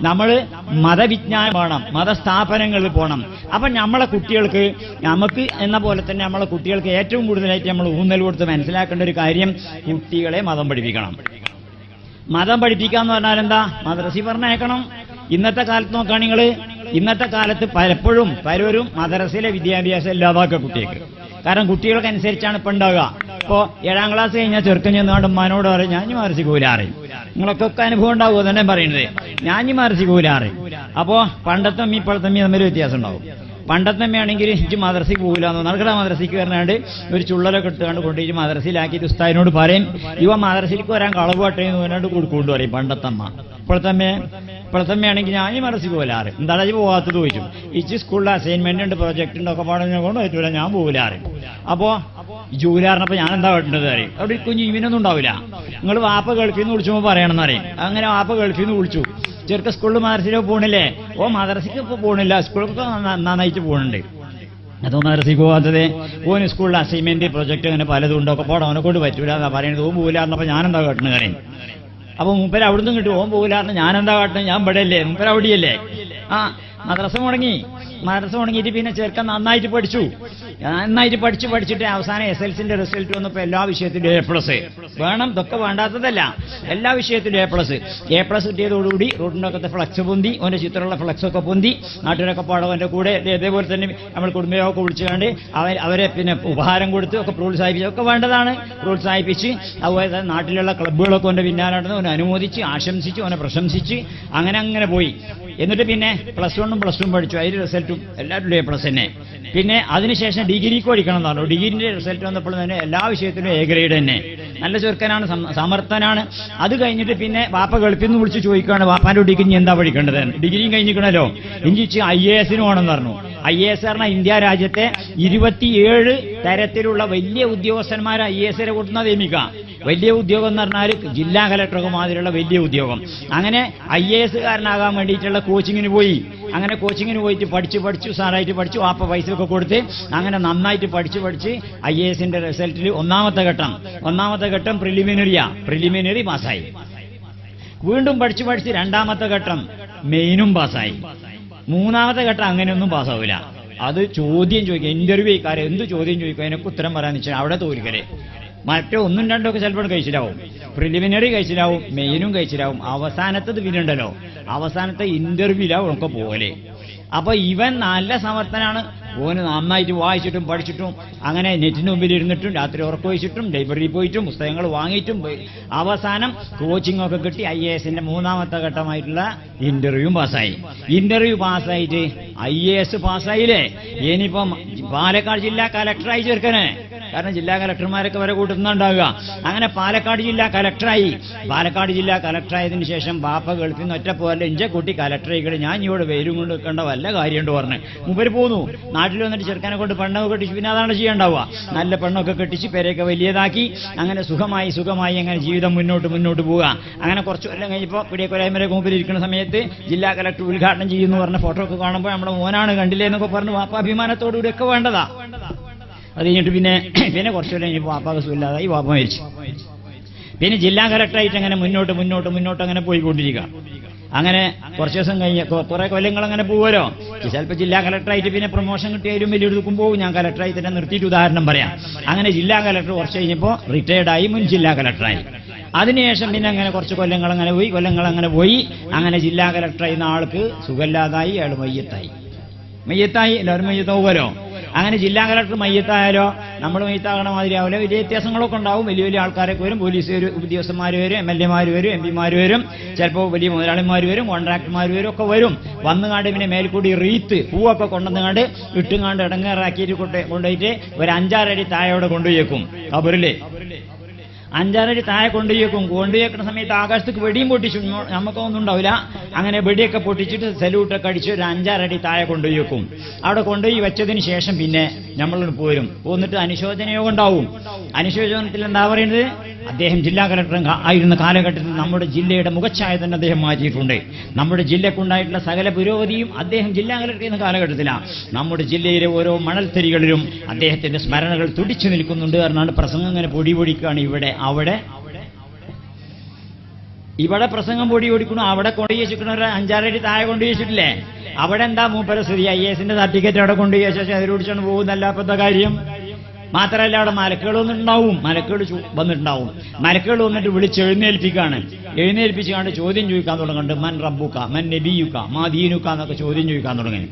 നമ്മൾ മതവിജ്ഞാനം വേണം മതസ്ഥാപനങ്ങളിൽ പോകണം അപ്പൊ നമ്മളെ കുട്ടികൾക്ക് നമുക്ക് എന്ന പോലെ തന്നെ നമ്മളെ കുട്ടികൾക്ക് ഏറ്റവും കൂടുതലായിട്ട് നമ്മൾ ഊന്നൽ കൊടുത്ത് മനസ്സിലാക്കേണ്ട ഒരു കാര്യം കുട്ടികളെ മതം പഠിപ്പിക്കണം. മതം പഠിപ്പിക്കുക എന്ന് പറഞ്ഞാൽ എന്താ? മദ്രസി പറഞ്ഞേക്കണം ഇന്നത്തെ കാലത്ത് നോക്കുകയാണെങ്കിൽ ഇന്നത്തെ കാലത്ത് പലപ്പോഴും പലരും മദ്രസയിലെ വിദ്യാഭ്യാസം ഇല്ലാതാക്കുക കുട്ടികൾക്ക്. കാരണം കുട്ടികൾക്ക് അനുസരിച്ചാണ് ഇപ്പൊ ഉണ്ടാവുക. ഇപ്പോ ഏഴാം ക്ലാസ് കഴിഞ്ഞാൽ ചെറുക്കൻ ചെന്നുകൊണ്ട് ഉമ്മാനോട് പറയും ഞാൻ മദ്രസി കൂലാറി നിങ്ങളൊക്കെ അനുഭവം ഉണ്ടാവുമോ തന്നെ പറയുന്നത്? ഞാൻ മദ്രസി കൂലാറി അപ്പോ പണ്ടത്തെ അമ്മ ഇപ്പോഴത്തെ അമ്മ തമ്മിൽ വ്യത്യാസം ഉണ്ടാവും. പണ്ടത്തെ അമ്മയാണെങ്കിൽ എനിക്ക് മദ്രസയ്ക്ക് പോകില്ല എന്ന് നടക്കട മദ്രസയ്ക്ക് വരണാണ്ട് ഒരു ചുള്ളലൊക്കെ എടുത്തുകൊണ്ട് കൊണ്ടുപോയി മദ്രസയിലാക്കിയിട്ട് ഉസ്താദിനോട് പറയും ഇവ മദ്രസയിലേക്ക് വരാൻ കളവ് പട്ടേ എന്ന് പറഞ്ഞാണ്ട് കൊടുക്കൊണ്ട് പറയും പണ്ടത്തമ്മ. അമ്മ ഇപ്പോഴത്തെ അമ്മ ഇപ്പോഴത്തെ അമ്മയാണെങ്കിൽ ഞാൻ ഈ മദ്രസയ്ക്ക് പോലാറ് എന്താണ് ഈ പോകാത്തത് ചോദിച്ചു. ഇച്ച് സ്കൂളിൽ അസൈൻമെന്റ് ഉണ്ട് പ്രൊജക്ട് ഉണ്ട് ഒക്കെ പാടുന്ന കൊണ്ട് പറ്റൂല ഞാൻ പോകില്ലാറ് അപ്പോ ജൂലാറിനപ്പോ ഞാൻ എന്താ വേണ്ടത് അറിയും? അവിടെ കുഞ്ഞു ഇവനൊന്നും ഉണ്ടാവില്ല. നിങ്ങൾ വാപ്പ ഗൾഫിൽ നിന്ന് വിളിച്ചുമ്പോൾ പറയണമെന്ന് അറിയും? അങ്ങനെ വാപ്പ ഗൾഫിൽ നിന്ന് വിളിച്ചു. ചെറുക്ക സ്കൂളിൽ മദ്രസയിലോ പോണില്ലേ? ഓ മദ്രസയ്ക്ക് ഇപ്പൊ പോണില്ല. സ്കൂളൊക്കെ നന്നായിട്ട് പോണുണ്ട്. അതോ മദ്രസയ്ക്ക് പോകാത്തത് ഓന് സ്കൂളിൽ അസൈൻമെന്റ് പ്രൊജക്ട് അങ്ങനെ പലതും ഉണ്ടോ. ഒക്കെ പോടാ അവനെ കൊണ്ട് പറ്റൂല എന്നാ പറയുന്നത് ഓൻ ഞാൻ എന്താ കേട്ടണ കാര്യം അപ്പൊ മുപ്പര അവിടുന്ന് കിട്ടും ഓൻ പോകില്ലാന്ന് എന്താ കാട്ടുന്നത് ഞാൻ ഇവിടെ അല്ലേ മുപ്പര അവിടെയല്ലേ. ആ മദ്രസ മുടങ്ങി. മദ്രസ ഉണങ്ങിയിട്ട് പിന്നെ ചെറുക്കൻ നന്നായിട്ട് പഠിച്ചു. നന്നായിട്ട് പഠിച്ചു പഠിച്ചിട്ട് അവസാനം എസ് എൽ സിന്റെ റിസൾട്ട് വന്നപ്പോൾ എല്ലാ വിഷയത്തിലും എ പ്ലസ് വേണം ഇതൊക്കെ വേണ്ടാത്തതല്ല. എല്ലാ വിഷയത്തിലും എ പ്ലസ് എ പ്ലസ് കിട്ടിയതോടുകൂടി ഒക്കെ ഫ്ലക്സ് പൊന്തി ഓന്റെ ചിത്രമുള്ള ഫ്ലക്സ് ഒക്കെ പൊന്തി നാട്ടിലൊക്കെ പാടവന്റെ കൂടെ. ഇതേ- ഇതേപോലെ തന്നെ നമ്മൾ കുടുംബയോഗമൊക്കെ വിളിച്ചുകൊണ്ട് അവർ അവരെ പിന്നെ ഉപഹാരം കൊടുത്ത് ഒക്കെ പ്രോത്സാഹിപ്പിച്ചു ഒക്കെ വേണ്ടതാണ്. പ്രോത്സാഹിപ്പിച്ച് അതുപോലെ നാട്ടിലുള്ള ക്ലബ്ബുകളൊക്കെ ഓന്റെ പിന്നാലെ നടന്ന് ഓനെ അനുമോദിച്ച് ആശംസിച്ച് ഓനെ പ്രശംസിച്ച് അങ്ങനെ അങ്ങനെ പോയി. എന്നിട്ട് പിന്നെ പ്ലസ് വണ്ണും പ്ലസ് ടും പഠിച്ചു. അതിന്റെ റിസൾട്ടും എല്ലാവരുടെയും പ്ലസ് തന്നെ. പിന്നെ അതിനുശേഷം ഡിഗ്രിക്ക് പഠിക്കണം എന്ന് പറഞ്ഞു ഡിഗ്രിന്റെ റിസൾട്ട് വന്നപ്പോൾ തന്നെ എല്ലാ വിഷയത്തിലും എ ഗ്രേഡ് തന്നെ. നല്ല ചെറുക്കനാണ് സമർത്ഥനാണ്. അത് കഴിഞ്ഞിട്ട് പിന്നെ വാപ്പ ഗൾഫിൽ നിന്ന് വിളിച്ച് ചോദിക്കുകയാണ് വാപ്പാന്റെ ഡിഗ്രി ഇനി എന്താ പഠിക്കേണ്ടത്? ഡിഗ്രിയും കഴിഞ്ഞിരിക്കണല്ലോ. എനിക്ക് ഐ എ എസിന് പോകണമെന്ന് പറഞ്ഞു. ഐ എ എസ് പറഞ്ഞ ഇന്ത്യ രാജ്യത്തെ ഇരുപത്തിയേഴ് തരത്തിലുള്ള വലിയ ഉദ്യോഗസ്ഥന്മാരെ ഐ എ എസിനെ കൊടുക്കുന്ന നിയമിക്കാം വലിയ ഉദ്യോഗം എന്ന് പറഞ്ഞാൽ ജില്ലാ കലക്ടർക്ക് മാതിരിയുള്ള വലിയ ഉദ്യോഗം. അങ്ങനെ ഐ എ എസ് കാരനാകാൻ വേണ്ടിയിട്ടുള്ള കോച്ചിങ്ങിന് പോയി. അങ്ങനെ കോച്ചിങ്ങിന് പോയിട്ട് പഠിച്ചു പഠിച്ചു സാറായിട്ട് പഠിച്ചു വാപ്പ പൈസ ഒക്കെ കൊടുത്ത് അങ്ങനെ നന്നായിട്ട് പഠിച്ചു പഠിച്ച് ഐ എ എസിന്റെ റിസൾട്ടിൽ ഒന്നാമത്തെ ഘട്ടം. ഒന്നാമത്തെ ഘട്ടം പ്രിലിമിനറിയാ. പ്രിലിമിനറി പാസ്സായി. വീണ്ടും പഠിച്ചു പഠിച്ച് രണ്ടാമത്തെ ഘട്ടം മെയിനും പാസ്സായി. മൂന്നാമത്തെ ഘട്ടം അങ്ങനെയൊന്നും പാസ്സാവില്ല അത് ചോദ്യം ചോദിക്കുക ഇന്റർവ്യൂ കാര്യം എന്ത് ചോദ്യം ചോദിക്കുക അതിനൊക്കെ ഉത്തരം പറയാന്ന് വെച്ചാൽ അവിടെ തോൽക്കലേ. മറ്റേ ഒന്നും രണ്ടും ഒക്കെ ചിലപ്പോൾ കഴിച്ചിലാവും. പ്രിലിമിനറി കഴിച്ചിലാവും മെയിനും കഴിച്ചിലാവും. അവസാനത്തത് പിന്നുണ്ടല്ലോ അവസാനത്തെ ഇന്റർവ്യൂലാവും ഒക്കെ പോലെ അപ്പൊ ഇവൻ നല്ല സമർത്ഥനാണ്. ഓന് നന്നായിട്ട് വായിച്ചിട്ടും പഠിച്ചിട്ടും അങ്ങനെ നെറ്റിന് മുമ്പിൽ ഇരുന്നിട്ടും രാത്രി ഉറക്കുവച്ചിട്ടും ലൈബ്രറിയിൽ പോയിട്ടും പുസ്തകങ്ങൾ വാങ്ങിയിട്ടും പോയി. അവസാനം കോച്ചിങ് ഒക്കെ കിട്ടി ഐ എ എസിന്റെ മൂന്നാമത്തെ ഘട്ടമായിട്ടുള്ള ഇന്റർവ്യൂ പാസ്സായി. ഇന്റർവ്യൂ പാസ്സായിട്ട് ഐ എ എസ് പാസ്സായില്ലേ? ഇനിയിപ്പം പാലക്കാട് ജില്ലാ കലക്ടറായി ചേർക്കണേ. കാരണം ജില്ലാ കലക്ടർമാരൊക്കെ വരെ കൂട്ടുന്നുണ്ടാവുക. അങ്ങനെ പാലക്കാട് ജില്ലാ കലക്ടറായി. പാലക്കാട് ജില്ലാ കലക്ടറായതിനു ശേഷം ബാപ്പ ഗൾഫിൽ നിന്ന് ഒറ്റ പോലെ ഇഞ്ച കുട്ടി കലക്ടറായിക്കടെ ഞാൻ ഇവിടെ വെയിലും കൊണ്ട് വെക്കേണ്ട വല്ല കാര്യമുണ്ട് പറഞ്ഞു. മുമ്പര് പോന്നു. നാട്ടിൽ വന്നിട്ട് ചെറുക്കനെ കൊണ്ട് പെണ്ണൊക്കെ കെട്ടിച്ച് പിന്നെ അതാണ് ചെയ്യണ്ടാവുക. നല്ല പെണ്ണൊക്കെ കെട്ടിച്ച് പേരെയൊക്കെ വലിയതാക്കി. അങ്ങനെ സുഖമായി സുഖമായി അങ്ങനെ ജീവിതം മുന്നോട്ട് മുന്നോട്ട് പോവുക. അങ്ങനെ കുറച്ച് കൊല്ലം കഴിഞ്ഞപ്പോൾ പിടിയക്കൊരായ്മരെ മുമ്പിൽ ഇരിക്കുന്ന സമയത്ത് ജില്ലാ കലക്ടർ ഉദ്ഘാടനം ചെയ്യുന്നു പറഞ്ഞ ഫോട്ടോ ഒക്കെ കാണുമ്പോൾ നമ്മുടെ മോനാണ് കണ്ടില്ലേ എന്നൊക്കെ പറഞ്ഞു വാപ്പ അഭിമാനത്തോടുകൂടി ഒക്കെ വേണ്ടതാ. അത് കഴിഞ്ഞിട്ട് പിന്നെ പിന്നെ കുറച്ചു കൊല്ലം കഴിഞ്ഞപ്പോൾ വാപ്പാക്ക് സുഖമില്ലാതായി വാപ്പ മരിച്ചു. പിന്നെ ജില്ലാ കലക്ടറായിട്ട് അങ്ങനെ മുന്നോട്ട് മുന്നോട്ട് മുന്നോട്ട് അങ്ങനെ പോയിക്കൊണ്ടിരിക്കുക. അങ്ങനെ കുറച്ച് ദിവസം കഴിഞ്ഞ കുറെ കൊല്ലങ്ങൾ അങ്ങനെ പോവുമല്ലോ. ചിലപ്പോൾ ജില്ലാ കലക്ടറായിട്ട് പിന്നെ പ്രൊമോഷൻ കിട്ടിയാലും വലിയ എടുക്കും പോകും. ഞാൻ കലക്ടറായി തന്നെ നിർത്തിയിട്ട് ഉദാഹരണം പറയാം. അങ്ങനെ ജില്ലാ കലക്ടർ കുറച്ച് കഴിഞ്ഞപ്പോൾ റിട്ടയർഡായി മുൻ ജില്ലാ കലക്ടറായി. അതിനുശേഷം പിന്നെ അങ്ങനെ കുറച്ച് കൊല്ലങ്ങൾ അങ്ങനെ പോയി കൊല്ലങ്ങൾ അങ്ങനെ പോയി. അങ്ങനെ ജില്ലാ കലക്ടറായിരുന്ന ആൾക്ക് സുഖമില്ലാതായി അയാൾ മയ്യത്തായി. മയ്യത്തായി എല്ലാവരും മയ്യത്താവുമല്ലോ. അങ്ങനെ ജില്ലാ കലക്ടർ മയ്യത്തായാലോ നമ്മൾ മയ്യത്താകണ മാതിരി ആവില്ല വലിയ വ്യത്യാസങ്ങളൊക്കെ ഉണ്ടാവും. വലിയ വലിയ ആൾക്കാരൊക്കെ വരും. പോലീസ് ഉദ്യോഗസ്ഥന്മാർ വരും എം എൽ എമാർ വരും എം പിമാർ വരും. ചിലപ്പോൾ വലിയ മുതലാളിമാർ വരും കോൺട്രാക്ടർമാർ വരും ഒക്കെ വരും. വന്നുകാണ്ട് പിന്നെ മേൽക്കൂടി റീത്ത് പൂവൊക്കെ കൊണ്ടുവന്നുകാണ്ട് ഇട്ടുങ്ങാണ്ട് ഇടങ്ങേറാക്കിയിട്ട് കൊണ്ട് കൊണ്ടുപോയിട്ട് ഒരു അഞ്ചാറടി താഴെ കൊണ്ടുപോയേക്കും. കബറില്ലേ അഞ്ചാറടി താഴെ കൊണ്ടുപോയേക്കും. കൊണ്ടുപോയേക്കുന്ന സമയത്ത് ആകാശത്തേക്ക് വെടിയും പൊട്ടിച്ചു. നമുക്കൊന്നും ഉണ്ടാവില്ല അങ്ങനെ വെടിയൊക്കെ പൊട്ടിച്ചിട്ട് സല്യൂട്ടൊക്കെ അടിച്ച് ഒരു അഞ്ചാറടി താഴെ കൊണ്ടുപോയേക്കും. അവിടെ കൊണ്ടുപോയി വെച്ചതിന് ശേഷം പിന്നെ നമ്മൾ പോരും. പോന്നിട്ട് അനുശോചന യോഗം ഉണ്ടാവും. അനുശോചനത്തിൽ എന്താ പറയുന്നത്? അദ്ദേഹം ജില്ലാ കലക്ടർ ആയിരുന്ന കാലഘട്ടത്തിൽ നമ്മുടെ ജില്ലയുടെ മുഖച്ഛായ തന്നെ അദ്ദേഹം മാറ്റിയിട്ടുണ്ട്. നമ്മുടെ ജില്ലക്കുണ്ടായിട്ടുള്ള സകല പുരോഗതിയും അദ്ദേഹം ജില്ലാ കലക്ടർ എന്ന കാലഘട്ടത്തിലാണ്. നമ്മുടെ ജില്ലയിലെ ഓരോ മണൽത്തരികളിലും അദ്ദേഹത്തിന്റെ സ്മരണകൾ തുടിച്ചു നിൽക്കുന്നുണ്ട് എന്നാണ് പ്രസംഗം ഇങ്ങനെ പൊടി പൊടിക്കുകയാണ് ഇവിടെ. അവിടെ? ഇവിടെ പ്രസംഗം പൊടി ഓടിക്കണു അവിടെ കൊണ്ടു ചോദിച്ചിട്ടുണ്ട് ഒരു അഞ്ചാറടി താഴെ കൊണ്ടു ചോദിച്ചിട്ടില്ലേ അവിടെ എന്താ മൂപ്പര സ്ഥിതി? ഐ എസിന്റെ സർട്ടിഫിക്കറ്റ് അവിടെ കൊണ്ടുപോയി ശേഷം അതിലൂടിച്ചാണ് പോകുന്നല്ല അപ്പത്തെ കാര്യം. മാത്രമല്ല അവിടെ മലക്കുകളൊന്നും ഉണ്ടാവും മലക്കുകൾ വന്നിട്ടുണ്ടാവും. മലക്കുകൾ വന്നിട്ട് വിളിച്ച് എഴുന്നേൽപ്പിക്കാണ് എഴുന്നേൽപ്പിച്ചുകൊണ്ട് ചോദ്യം ചോദിക്കാൻ തുടങ്ങുന്നുണ്ട്. മൻ റബ്ബുക്ക മൻ നബിയുക്ക മാ ദീനുക്ക എന്നൊക്കെ ചോദ്യം ചോദിക്കാൻ തുടങ്ങി.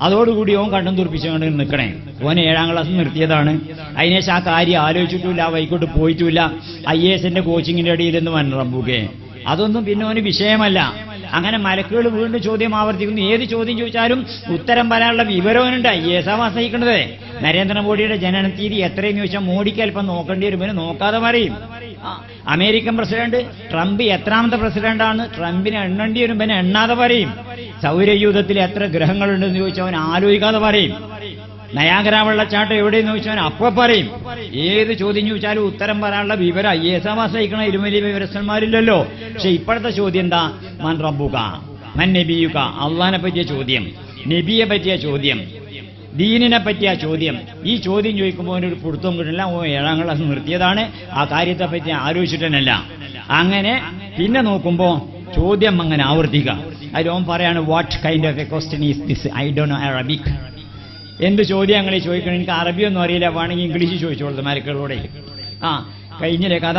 അതോടുകൂടി ഓൻ കണ്ടും തുറപ്പിച്ചുകൊണ്ട് നിൽക്കണേ. ഓൻ ഏഴാം ക്ലാസ് നിർത്തിയതാണ്. അതിനേശം ആ കാര്യം ആലോചിച്ചിട്ടില്ല വൈകോട്ട് പോയിട്ടില്ല ഐ എ എസിന്റെ കോച്ചിങ്ങിന്റെ ഇടയിൽ നിന്ന് മൻ റബ്ബുക്കെ അതൊന്നും പിന്നെ ഓന് വിഷയമല്ല. അങ്ങനെ മലക്കുകൾ വീണ്ടും ചോദ്യം ആവർത്തിക്കുന്നു. ഏത് ചോദ്യം ചോദിച്ചാലും ഉത്തരം പറയാനുള്ള വിവരവനുണ്ട് ഐ എസ് ആ വസഹിക്കുന്നത് നരേന്ദ്രമോദിയുടെ തീയതി എത്രയെന്ന് ചോദിച്ചാൽ മോഡിക്ക് അല്പം നോക്കേണ്ടി വരും. പിന്നെ നോക്കാതെ പറയും. അമേരിക്കൻ പ്രസിഡന്റ് ട്രംപ് എത്രാമത്തെ പ്രസിഡന്റാണ്? ട്രംപിനെ എണ്ണേണ്ടി വരും. പിന്നെ എണ്ണാതെ പറയും. സൗരയൂഥത്തിൽ എത്ര ഗ്രഹങ്ങളുണ്ടെന്ന് ചോദിച്ചാൽ അവൻ ആലോചിക്കാതെ പറയും. നയാഗര വെള്ളച്ചാട്ടം എവിടെയെന്ന് ചോദിച്ചാൽ അപ്പൊ പറയും. ഏത് ചോദ്യം ചോദിച്ചാലും ഉത്തരം പറയാനുള്ള വിവരം ഐ എസ് ആവാസ് അയക്കണ ഇരുമലി വിവരസ്ഥന്മാരില്ലല്ലോ. പക്ഷെ ഇപ്പോഴത്തെ ചോദ്യം എന്താ? മൻ റബ്ബുക. മൻ നബിയുക. അള്ളഹാനെ പറ്റിയ ചോദ്യം. നബിയെ പറ്റിയ ചോദ്യം. ദീനിനെ പറ്റിയ ചോദ്യം. ഈ ചോദ്യം ചോദിക്കുമ്പോൾ ഒരു പിടുത്തം കിട്ടില്ല ഓ ഏഴാം ക്ലാസ് നിർത്തിയതാണ്. ആ കാര്യത്തെ പറ്റി ആലോചിച്ചിട്ടല്ല അങ്ങനെ പിന്നെ നോക്കുമ്പോ ചോദ്യം അങ്ങനെ ആവർത്തിക്കുക. ഓൻ പറയാണ് what kind of a question is this I Dr know Arabic എന്ത് ചോദ്യം അങ്ങനെ ചോദിക്കണം? എനിക്ക് അറബിയൊന്നും അറിയില്ല. വേണമെങ്കിൽ ഇംഗ്ലീഷ് ചോദിച്ചോളൂ മരക്കളോടെ ആ കഴിഞ്ഞില്ലേ കഥ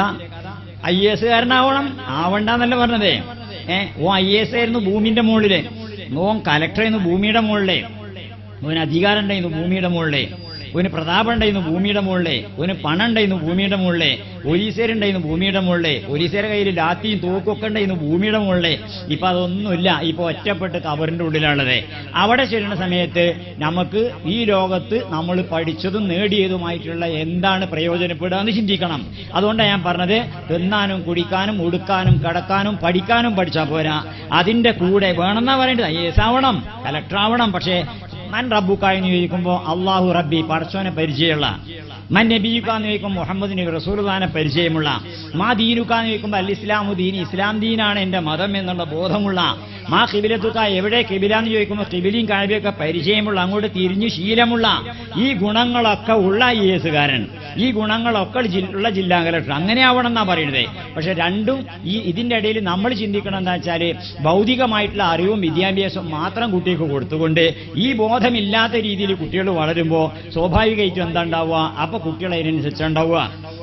ഐ എസ് കാരനാവണം. ആവണ്ടെന്നല്ല പറഞ്ഞതേ. ഏ ഓ ഐ എസ് ആയിരുന്നു ഭൂമിന്റെ മുകളിലെ. ഓൻ കലക്ടറായിരുന്നു ഭൂമിയുടെ മുകളിലെ. ഓൻ അധികാരം ഉണ്ടായിരുന്നു ഭൂമിയുടെ മുകളിലെ. ഓന് പ്രതാപം ഉണ്ടായിരുന്നു ഭൂമിയുടെ മുകളിലെ ഒരു പണം ഉണ്ടായിരുന്നു ഭൂമിയുടെ മുകളിലെ ഒരീസേരുണ്ടായിരുന്നു ഭൂമിയുടെ മുകളിലെ പോലീസുകാരുടെ കയ്യിൽ ലാത്തിയും തോക്കൊക്കെ ഉണ്ടായിരുന്നു ഭൂമിയുടെ മുകളിലെ. ഇപ്പൊ അതൊന്നുമില്ല. ഇപ്പൊ ഒറ്റപ്പെട്ട് കവറിന്റെ ഉള്ളിലുള്ളത് അവിടെ ചെല്ലുന്ന സമയത്ത് നമുക്ക് ഈ ലോകത്ത് നമ്മൾ പഠിച്ചതും നേടിയതുമായിട്ടുള്ള എന്താണ് പ്രയോജനപ്പെടുക എന്ന് ചിന്തിക്കണം. അതുകൊണ്ടാണ് ഞാൻ പറഞ്ഞത് തിന്നാനും കുടിക്കാനും ഉടുക്കാനും കിടക്കാനും പഠിക്കാനും പഠിച്ചാൽ പോരാ. അതിന്റെ കൂടെ വേണമെന്നാ പറയേണ്ടത്. ഐ എസ് ആവണം കലക്ടർ ആവണം പക്ഷേ മൻ റബ്ബുക്ക എന്ന് ചോദിക്കുമ്പോൾ അള്ളാഹു റബ്ബി പടച്ചോനെ പരിചയമുള്ള മൻ നബിയുക്ക എന്ന് ചോദിക്കുമ്പോൾ മുഹമ്മദിന് റസൂർദാനെ പരിചയമുള്ള മാ ദീനുക്ക എന്ന് ചോദിക്കുമ്പോൾ അൽ ഇസ്ലാമു ഇസ്ലാം ദീനാണ് എന്റെ മതം എന്നുള്ള ബോധമുള്ള മാ കിബിലത്തുക്ക എവിടെ കിബില എന്ന് ചോദിക്കുമ്പോൾ കിബിലിയും കാഴ്ചയൊക്കെ പരിചയമുള്ള അങ്ങോട്ട് തിരിഞ്ഞു ശീലമുള്ള ഈ ഗുണങ്ങളൊക്കെ ഉള്ള ഐ എസുകാരൻ ഈ ഗുണങ്ങളൊക്കെ ഉള്ള ജില്ലാ കലക്ടർ അങ്ങനെ ആവണം എന്നാ പറയുന്നത്. പക്ഷെ രണ്ടും ഈ ഇതിന്റെ ഇടയിൽ നമ്മൾ ചിന്തിക്കണം എന്താ വെച്ചാൽ ഭൗതികമായിട്ടുള്ള അറിവും വിദ്യാഭ്യാസവും മാത്രം കുട്ടികൾക്ക് കൊടുത്തുകൊണ്ട് ഈ ബോധമില്ലാത്ത രീതിയിൽ കുട്ടികൾ വളരുമ്പോൾ സ്വാഭാവികമായിട്ടും എന്താ ഉണ്ടാവുക? അപ്പൊ കുട്ടികൾ അതിനനുസരിച്ച് ഉണ്ടാവുക.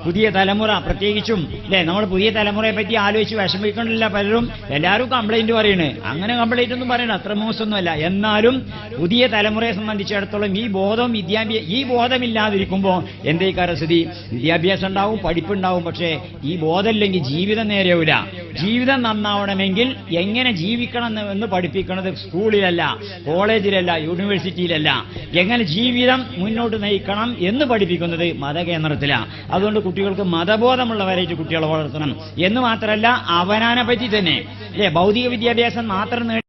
പുതിയ തലമുറ പ്രത്യേകിച്ചും അല്ലേ നമ്മൾ പുതിയ തലമുറയെ പറ്റി ആലോചിച്ച് വിഷമിക്കണില്ല പലരും. എല്ലാവരും കംപ്ലൈന്റ് പറയണ്. അങ്ങനെ കംപ്ലൈന്റ് ഒന്നും പറയണ അത്ര മോശമൊന്നുമല്ല. എന്നാലും പുതിയ തലമുറയെ സംബന്ധിച്ചിടത്തോളം ഈ ബോധം വിദ്യാഭ്യാസ ഈ ബോധമില്ലാതിരിക്കുമ്പോൾ എന്തേ സ്ഥിതി? വിദ്യാഭ്യാസം ഉണ്ടാവും പഠിപ്പുണ്ടാവും പക്ഷേ ഈ ബോധമില്ലെങ്കിൽ ജീവിതം നേരെയാവില്ല ജീവിതം നന്നാവണമെങ്കിൽ എങ്ങനെ ജീവിക്കണം എന്ന് പഠിപ്പിക്കുന്നത് സ്കൂളിലല്ല കോളേജിലല്ല യൂണിവേഴ്സിറ്റിയിലല്ല. എങ്ങനെ ജീവിതം മുന്നോട്ട് നയിക്കണം എന്ന് പഠിപ്പിക്കുന്നത് മതകേന്ദ്രത്തിലാണ് അതുകൊണ്ട് കുട്ടികൾക്ക് മതബോധമുള്ളവരായിട്ട് കുട്ടികളെ വളർത്തണം. എന്ന് മാത്രമല്ല അവനാനെ പറ്റി തന്നെ. അല്ലെ? ഭൗതിക വിദ്യാഭ്യാസം മാത്രം